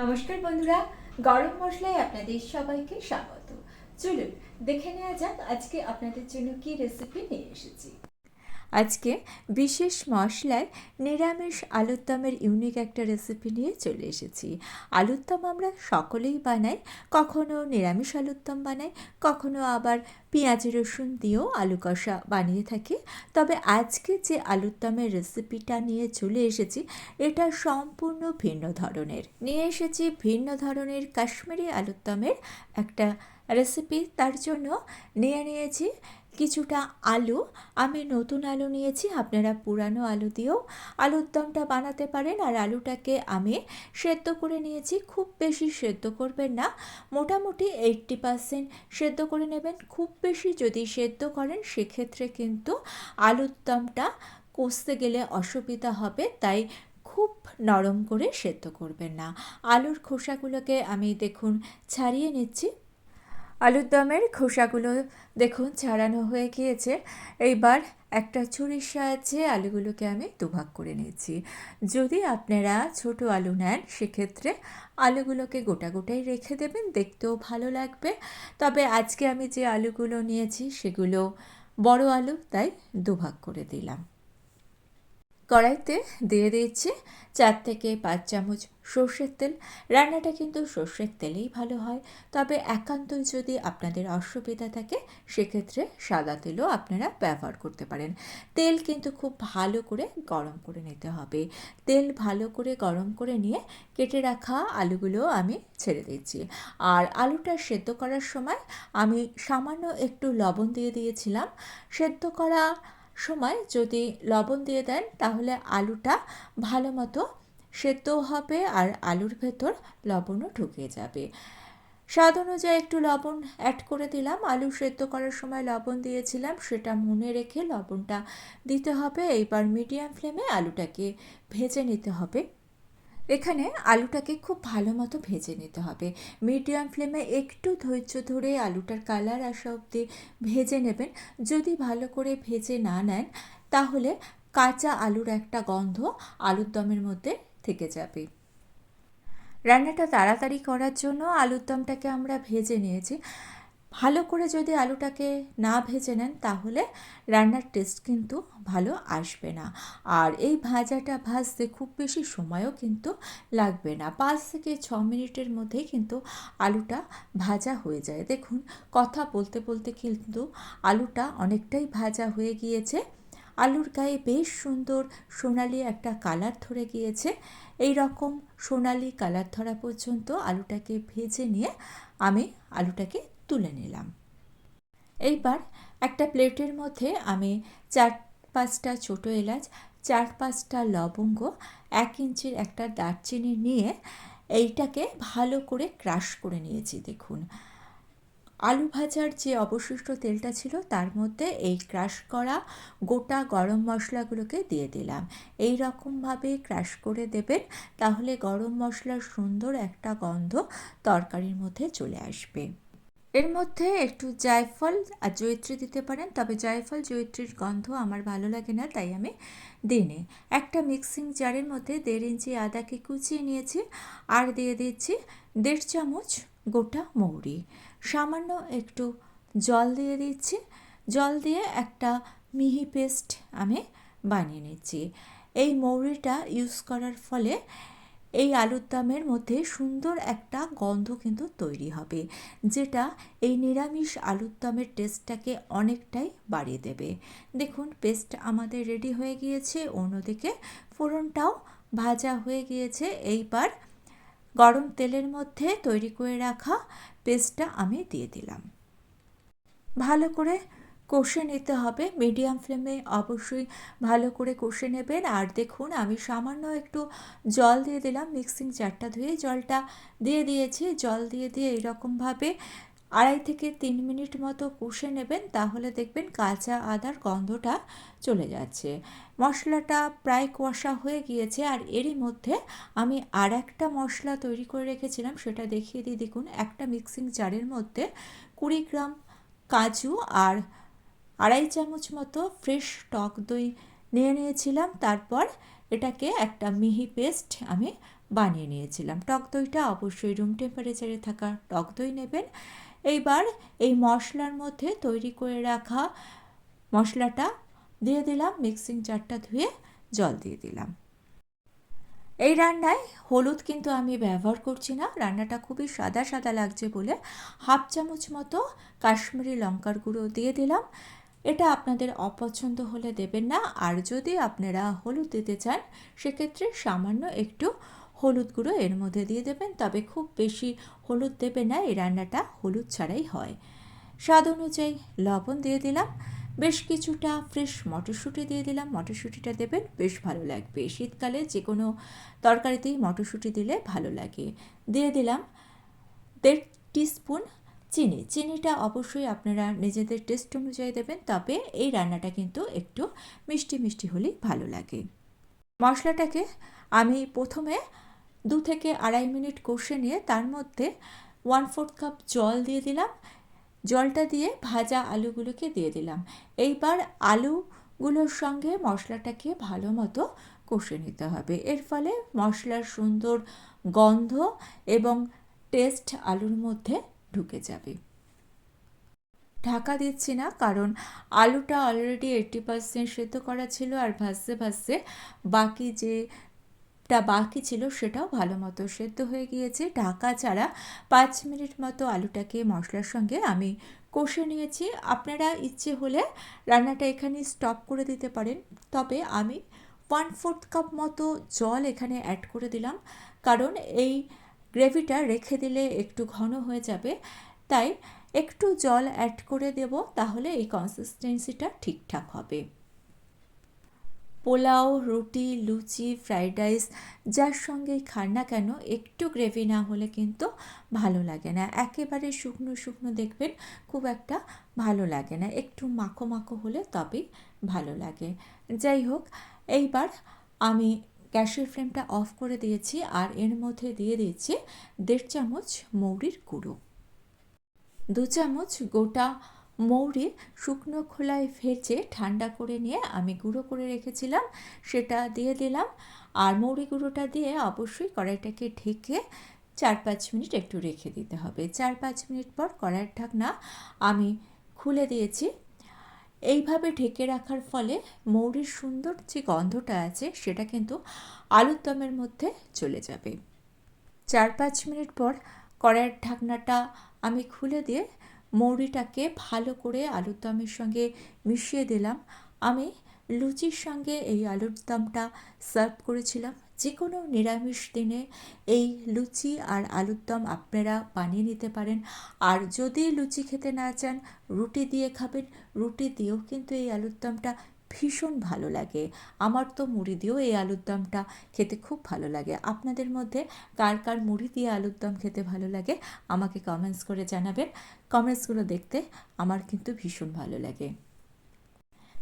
নমস্কার বন্ধুরা, গরম মশলায় আপনাদের সবাইকে স্বাগত। চলুন, দেখে নেওয়া যাক আজকে আপনাদের জন্য কি রেসিপি নিয়ে এসেছি। আজকে বিশেষ মশলায় নিরামিষ আলুর দমের ইউনিক একটা রেসিপি নিয়ে চলে এসেছি। আলুর দম আমরা সকলেই বানাই, কখনো নিরামিষ আলুর দম বানাই, কখনো আবার পেঁয়াজ, রসুন দিয়েও আলু কষা বানিয়ে থাকি। তবে আজকে যে আলুর দমের রেসিপিটা নিয়ে চলে এসেছি, এটা সম্পূর্ণ ভিন্ন ধরনের। নিয়ে এসেছি ভিন্ন ধরনের কাশ্মীরি আলুর দমের একটা রেসিপি তার জন্য নিয়ে নিয়েছি কিছুটা আলু। আমি নতুন আলু নিয়েছি, আপনারা পুরানো আলু দিয়েও আলুর দমটা বানাতে পারেন। আর আলুটাকে আমি সেদ্ধ করে নিয়েছি, খুব বেশি সেদ্ধ করবেন না, মোটামুটি এইট্টি পারসেন্ট সেদ্ধ করে নেবেন। খুব বেশি যদি সেদ্ধ করেন, সেক্ষেত্রে কিন্তু আলুর দমটা কষতে গেলে অসুবিধা হবে, তাই খুব নরম করে সেদ্ধ করবেন না। আলুর খোসাগুলোকে আমি দেখুন ছাড়িয়ে নিচ্ছি। আলুর দমের খোসাগুলো দেখুন, ছাড়ানো হয়ে গিয়েছে। এইবার একটা ছুরির সাহায্যে আলুগুলোকে আমি দুভাগ করে নিয়েছি। যদি আপনারা ছোট আলু নেন, সেক্ষেত্রে আলুগুলোকে গোটা গোটাই রেখে দেবেন, দেখতেও ভালো লাগবে। তবে আজকে আমি যে আলুগুলো নিয়েছি, সেগুলো বড় আলু, তাই দুভাগ করে দিলাম। কড়াইতে দিয়ে দিচ্ছি চার থেকে পাঁচ চামচ সর্ষের তেল। রান্নাটা কিন্তু সর্ষের তেলেই ভালো হয়। তবে একান্তই যদি আপনাদের অসুবিধা থাকে, সেক্ষেত্রে সাদা তেলও আপনারা ব্যবহার করতে পারেন। তেল কিন্তু খুব ভালো করে গরম করে নিতে হবে। তেল ভালো করে গরম করে নিয়ে কেটে রাখা আলুগুলো আমি ছেড়ে দিচ্ছি আর আলুটা সেদ্ধ করার সময় আমি সামান্য একটু লবণ দিয়ে দিয়েছিলাম। সেদ্ধ করা সময় যদি লবণ দিয়ে দেন, তাহলে আলুটা ভালো মতো সেদ্ধও হবে আর আলুর ভেতর লবণও ঢুকে যাবে। স্বাদ অনুযায়ী একটু লবণ অ্যাড করে দিলাম। আলু সেদ্ধ করার সময় লবণ দিয়েছিলাম, সেটা মনে রেখে লবণটা দিতে হবে। এইবার মিডিয়াম ফ্লেমে আলুটাকে ভেজে নিতে হবে। এখানে আলুটাকে খুব ভালো মতো ভেজে নিতে হবে। মিডিয়াম ফ্লেমে একটু ধৈর্য ধরে আলুটার কালার আসা অবধি ভেজে নেবেন। যদি ভালো করে ভেজে না নেন, তাহলে কাঁচা আলুর একটা গন্ধ আলুর দমের মধ্যে থেকে যাবে। রান্নাটা তাড়াতাড়ি করার জন্য আলুর দমটাকে আমরা ভেজে নিয়েছি। ভালো করে যদি আলুটাকে না ভেজে নেন, তাহলে রান্নার টেস্ট কিন্তু ভালো আসবে না। আর এই ভাজাটা ভাজতে খুব বেশি সময়ও কিন্তু লাগবে না। পাঁচ থেকে ছ মিনিটের মধ্যেই কিন্তু আলুটা ভাজা হয়ে যায়। দেখুন, কথা বলতে বলতে কিন্তু আলুটা অনেকটাই ভাজা হয়ে গিয়েছে। আলুর গায়ে বেশ সুন্দর সোনালি একটা কালার ধরে গিয়েছে। এই রকম সোনালি কালার ধরা পর্যন্ত আলুটাকে ভেজে নিয়ে আমি আলুটাকে তুলে নিলাম। এইবার একটা প্লেটের মধ্যে আমি চার পাঁচটা ছোটো এলাচ, চার পাঁচটা লবঙ্গ, এক ইঞ্চির একটা দারচিনি নিয়ে এইটাকে ভালো করে ক্রাশ করে নিয়েছি, দেখুন। আলু ভাজার যে অবশিষ্ট তেলটা ছিল, তার মধ্যে এই ক্রাশ করা গোটা গরম মশলাগুলোকে দিয়ে দিলাম। এই রকমভাবে ক্রাশ করে দেবেন, তাহলে গরম মশলার সুন্দর একটা গন্ধ তরকারির মধ্যে চলে আসবে। এর মধ্যে একটু জায়ফল আর জয়িত্রী দিতে পারেন। তবে জায়ফল, জয়িত্রীর গন্ধ আমার ভালো লাগে না, তাই আমি দিইনি। একটা মিক্সিং জারের মধ্যে দেড় ইঞ্চি আদাকে কুচিয়ে নিয়েছি আর দিয়ে দিচ্ছি দেড় চামচ গোটা মৌরি। সামান্য একটু জল দিয়ে দিচ্ছি। জল দিয়ে একটা মিহি পেস্ট আমি বানিয়ে নিচ্ছি। এই মৌরিটা ইউজ করার ফলে এই আলুর দমের মধ্যে সুন্দর একটা গন্ধ কিন্তু তৈরি হবে, যেটা এই নিরামিষ আলুর দমের টেস্টটাকে অনেকটাই বাড়িয়ে দেবে। দেখুন পেস্ট আমাদের রেডি হয়ে গিয়েছে। অন্যদিকে ফোড়নটাও ভাজা হয়ে গিয়েছে। এইবার গরম তেলের মধ্যে তৈরি করে রাখা পেস্টটা আমি দিয়ে দিলাম। ভালো করে কষে নিতে হবে। মিডিয়াম ফ্লেমে অবশ্যই ভালো করে কষে নেবেন। আর দেখুন, আমি সামান্য একটু জল দিয়ে দিলাম মিক্সিং চারটা ধুয়ে জলটা দিয়ে দিয়েছি। জল দিয়ে দিয়ে এইরকমভাবে আড়াই থেকে তিন মিনিট মতো কষে নেবেন, তাহলে দেখবেন কাঁচা আদার গন্ধটা চলে যাচ্ছে। মশলাটা প্রায় কষা হয়ে গিয়েছে, আর এরই মধ্যে আমি আর একটা মশলা তৈরি করে রেখেছিলাম, সেটা দেখিয়ে দিই। দেখুন, একটা মিক্সিং জারের মধ্যে কুড়ি গ্রাম কাজু আর আড়াই চামচ মতো ফ্রেশ টক দই নিয়ে নিয়েছিলাম। তারপর এটাকে একটা মিহি পেস্ট আমি বানিয়ে নিয়েছিলাম। টক দইটা অবশ্যই রুম টেম্পারেচারে থাকা টক দই নেবেন। এইবার এই মশলার মধ্যে তৈরি করে রাখা মশলাটা দিয়ে দিলাম মিক্সিং জারটা ধুয়ে জল দিয়ে দিলাম। এই রান্নায় হলুদ কিন্তু আমি ব্যবহার করছি না। রান্নাটা খুবই সাদা সাদা লাগছে বলে হাফ চামচ মতো কাশ্মীরি লঙ্কার গুঁড়ো দিয়ে দিলাম। এটা আপনাদের অপছন্দ হলে দেবেন না। আর যদি আপনারা হলুদ দিতে চান, সেক্ষেত্রে সামান্য একটু হলুদ গুঁড়ো এর মধ্যে দিয়ে দেবেন। তবে খুব বেশি হলুদ দেবে না, এই রান্নাটা হলুদ ছাড়াই হয়। স্বাদ অনুযায়ী লবণ দিয়ে দিলাম। বেশ কিছুটা ফ্রেশ মটরশুঁটি দিয়ে দিলাম। মটরশুঁটিটা দেবেন, বেশ ভালো লাগবে। শীতকালে যে কোনো তরকারিতেই মটরশুঁটি দিলে ভালো লাগে। দিয়ে দিলাম দেড় টিস্পুন চিনি, চিনিটা অবশ্যই আপনারা নিজেদের টেস্ট অনুযায়ী দেবেন, তবে এই রান্নাটা কিন্তু একটু মিষ্টি মিষ্টি হলেই ভালো লাগে। মশলাটাকে আমি প্রথমে দু থেকে আড়াই মিনিট কষে নিয়ে তার মধ্যে ওয়ান ফোর্থ কাপ জল দিয়ে দিলাম। জলটা দিয়ে ভাজা আলুগুলোকে দিয়ে দিলাম। এইবার আলুগুলোর সঙ্গে মশলাটাকে ভালো মতো কষে নিতে হবে। এর ফলে মশলার সুন্দর গন্ধ এবং টেস্ট আলুর মধ্যে ঢুকে যাবে। ঢাকা দিচ্ছি না, কারণ আলুটা অলরেডি এইট্টি পারসেন্ট সেদ্ধ করা ছিল আর ভাজতে ভাজতে বাকি যে টা বাকি ছিল সেটাও ভালো মতো সেদ্ধ হয়ে গিয়েছে। ঢাকা ছাড়া পাঁচ মিনিট মতো আলুটাকে মশলার সঙ্গে আমি কষে নিয়েছি। আপনারা ইচ্ছে হলে রান্নাটা এখানে স্টপ করে দিতে পারেন। তবে আমি ওয়ান ফোর্থ কাপ মতো জল এখানে অ্যাড করে দিলাম। কারণ এই গ্রেভিটা রেখে দিলে একটু ঘন হয়ে যাবে, তাই একটু জল অ্যাড করে দেব, তাহলে এই কনসিস্টেন্সিটা ঠিকঠাক হবে। পোলাও, রুটি, লুচি ফ্রাইড রাইস যার সঙ্গেই খান না কেন, একটু গ্রেভি না হলে কিন্তু ভালো লাগে না। একেবারে শুকনো শুকনো দেখবেন, খুব একটা ভালো লাগে না। একটু মাখো মাখো হলে তবেই ভালো লাগে। যাই হোক, এইবার আমি গ্যাসের ফ্লেমটা অফ করে দিয়েছি আর এর মধ্যে দিয়ে দিয়েছি দেড় চামচ মৌরির গুঁড়ো। দু চামচ গোটা মৌরি শুকনো খোলায় ভেজে ঠান্ডা করে নিয়ে আমি গুঁড়ো করে রেখেছিলাম, সেটা দিয়ে দিলাম। আর মৌরি গুঁড়োটা দিয়ে অবশ্যই কড়াইটাকে ঢেকে চার পাঁচ মিনিট একটু রেখে দিতে হবে। চার পাঁচ মিনিট পর কড়াইয়ের ঢাকনা আমি খুলে দিয়েছি। এইভাবে ঢেকে রাখার ফলে মৌরির সুন্দর যে গন্ধটা আছে, সেটা কিন্তু আলুর দমের মধ্যে চলে যাবে। চার পাঁচ মিনিট পর কড়াইয়ের ঢাকনাটা আমি খুলে দিয়ে মৌরিটাকে ভালো করে আলুর দমের সঙ্গে মিশিয়ে দিলাম। আমি লুচির সঙ্গে এই আলুর দমটা সার্ভ করেছিলাম। যে কোনো নিরামিষ দিনে এই লুচি আর আলুর দম আপনারা বানিয়ে নিতে পারেন। আর যদি লুচি খেতে না চান, রুটি দিয়ে খাবেন। রুটি দিয়েও কিন্তু এই আলুর দমটা ভীষণ ভালো লাগে। আমার তো মুড়ি দিয়েও এই আলুর দমটা খেতে খুব ভালো লাগে। আপনাদের মধ্যে কার কার মুড়ি দিয়ে আলুর দম খেতে ভালো লাগে, আমাকে কমেন্টস করে জানাবেন। কমেন্টসগুলো দেখতে আমার কিন্তু ভীষণ ভালো লাগে।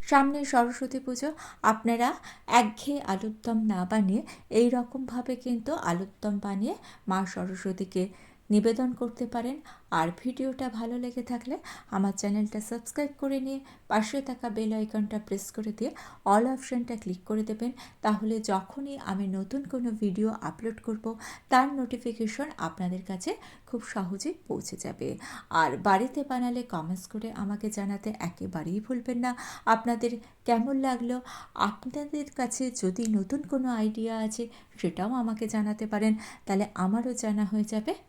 সামনে সরস্বতী পুজো, আপনারা একঘেয়ে আলুর দম না বানিয়ে এই রকমভাবে কিন্তু আলুর দম বানিয়ে মা সরস্বতীকে নিবেদন করতে পারেন। আর ভিডিওটা ভালো লেগে থাকলে আমার চ্যানেলটা সাবস্ক্রাইব করে নিয়ে পাশে থাকা বেল আইকনটা প্রেস করে দিয়ে অল অপশানটা ক্লিক করে দেবেন। তাহলে যখনই আমি নতুন কোনো ভিডিও আপলোড করব, তার নোটিফিকেশন আপনাদের কাছে খুব সহজেই পৌঁছে যাবে। আর বাড়িতে বানালে কমেন্টস করে আমাকে জানাতে একেবারেই ভুলবেন না। আপনাদের কেমন লাগল? আপনাদের কাছে যদি নতুন কোনো আইডিয়া আছে, সেটাও আমাকে জানাতে পারেন। তাহলে আমারও জানা হয়ে যাবে।